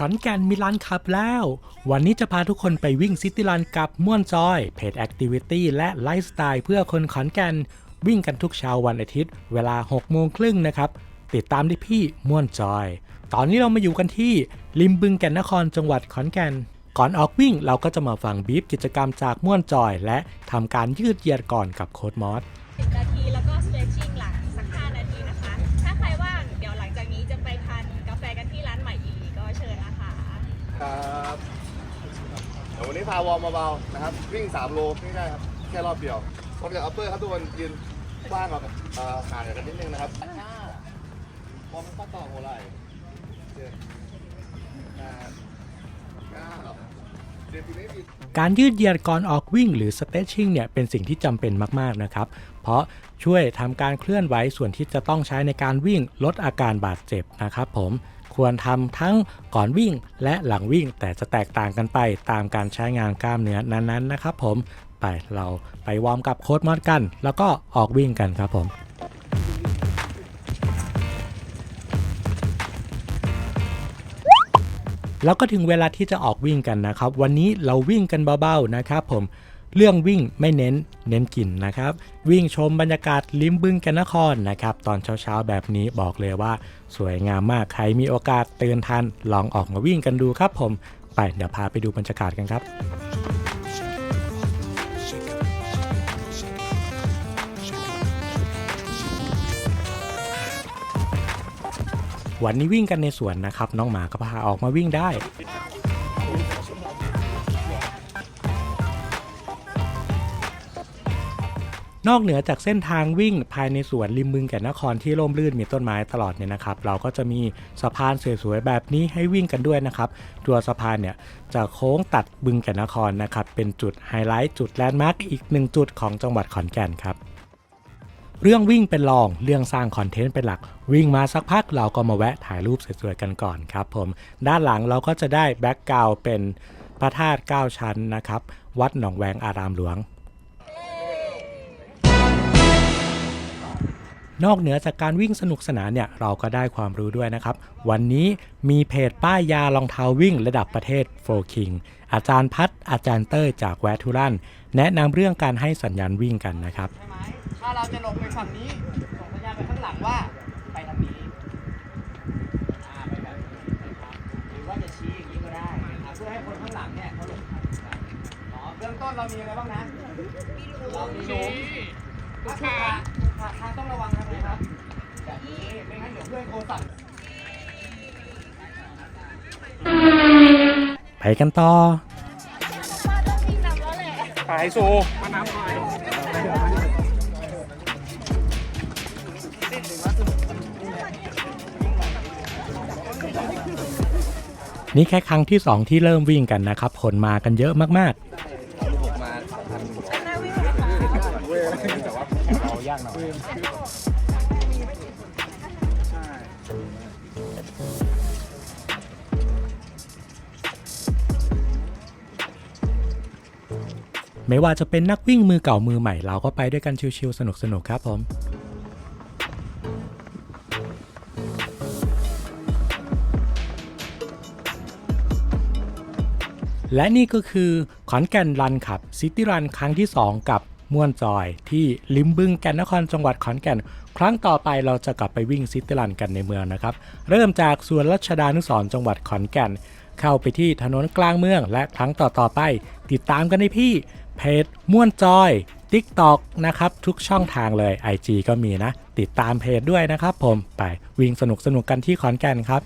ขอนแก่นมีร้านขับแล้ว วันนี้จะพาทุกคนไปวิ่งซิตี้รันกับม่วนจอย เพจแอคทิวิตี้และไลฟ์สไตล์เพื่อคนขอนแก่น วิ่งกันทุกเช้าวันอาทิตย์ เวลา 6 โมงครึ่งนะครับ ติดตามได้พี่ม่วนจอย ตอนนี้เรามาอยู่กันที่ริมบึงแก่นนครจังหวัดขอนแก่น ก่อนออกวิ่งเราก็จะมาฟังบีฟกิจกรรมจากม่วนจอย และทำการยืดเยียดก่อนกับโค้ดมอส พาวอร์มเบาๆนะครับ วิ่ง 3 โลง่ายๆครับ แค่รอบเดียวพร้อมจากอัปเปอร์ครับทุกคนยืนกว้างกว่าเอ่อห่างกันนิดนึงนะครับห้อมข้อต่อหัวไหล่เจ็ดแปดเก้าเดี๋ยวทีนี้อีก การยืดเหยียดก่อนออกวิ่งหรือ stretching เนี่ยเป็นสิ่งที่จำเป็นมากๆนะครับ เพราะช่วยทำการเคลื่อนไหวส่วนที่จะต้องใช้ในการวิ่งลดอาการบาดเจ็บนะครับผม ควรทำทั้งก่อนวิ่งและหลังวิ่งแต่จะแตกต่างกันไปตามการใช้งานกล้ามเนื้อนั้นๆนะครับผมไปเราไปวอร์มกับโค้ดมอดกัน แล้วก็ออกวิ่งกันครับผมแล้วก็ถึงเวลาที่จะออกวิ่งกันนะครับ วันนี้เราวิ่งกันเบาๆนะครับผม เรื่องวิ่งไม่เน้นเน้นกินนะครับ วิ่งชมบรรยากาศริมบึงกันนครนะครับ ตอนเช้าๆแบบนี้บอกเลยว่า สวยงามมากใครมีโอกาสตื่นทันลองออกมาวิ่งกันดูครับผม ไปเดี๋ยวพาไปดูบรรยากาศกันครับวันนี้วิ่งกันในสวนนะครับ น้องหมาก็พาออกมาวิ่งได้ นอกเหนือจากเส้นทางวิ่งภายในสวนริมบึงแก่นนครที่ร่มรื่นมีต้นไม้ตลอดเนี่ยนะครับ เราก็จะมีสะพานสวยๆแบบนี้ให้วิ่งกันด้วยนะครับ ตัวสะพานเนี่ยจะโค้งตัดบึงแก่นนครนะครับ เป็นจุดไฮไลท์จุดแลนด์มาร์กอีกหนึ่งจุดของจังหวัดขอนแก่นครับเรื่องวิ่งเป็นรอง เรื่องสร้างคอนเทนต์เป็นหลัก วิ่งมาสักพักเราก็มาแวะถ่ายรูปสวยๆกันก่อนครับผม ด้านหลังเราก็จะได้แบ็กกราวเป็นพระธาตุ9ชั้นนะครับ วัดหนองแวงอารามหลวง นอกเหนือจากการวิ่งสนุกสนานเนี่ยเราก็ได้ความรู้ด้วยนะครับ วันนี้มีเพจป้ายยารองเท้าวิ่งระดับประเทศโฟคิงอาจารย์พัฒอาจารย์เต้ยจากแวทูรันแนะนำเรื่องการให้สัญญาณวิ่งกันนะครับ ใช่ไหมถ้าเราจะลงไปฝั่งนี้ส่งสัญญาณไปข้างหลังว่า ไปทางนี้อ่าไปแบบนี้นะครับหรือว่าจะชี้อย่างนี้ก็ได้นะครับเพื่อให้คนข้างหลังเนี่ยเขาหลงทางกันอ๋อเบื้องต้นเรามีอะไรบ้างนะ เรามีหลุมทุกขา ทุกขาทางต้องระวังนะครับแบบนี้ไม่งั้นเดี๋ยวเพื่อนโคสั่นไปกันต่อหายโซมาน้ำหน่อยนี่แค่ครั้งที่ 2 ที่เริ่มวิ่งกันนะครับ คนมากันเยอะมากๆ ไม่ว่าจะเป็นนักวิ่งมือเก่ามือใหม่เราก็ไปด้วยกันชิวๆสนุกๆครับผมและนี่ก็คือขอนแก่นรันขับซิตี้รันครั้งที่ 2 กับ ม่วนจอยที่ลิมบึงแก่นนครจังหวัดขอนแก่น ครั้งต่อไปเราจะกลับไปวิ่งซิตี้รันกันในเมืองนะครับ เริ่มจากสวนรัชดานุสรณ์จังหวัดขอนแก่น เข้าไปที่ถนนกลางเมือง และครั้งต่อๆไป ติดตามกันได้ที่เพจม่วนจอย TikTok นะครับ ทุกช่องทางเลย IG ก็มีนะ ติดตามเพจด้วยนะครับผมไปวิ่งสนุกๆกันที่ขอนแก่นครับ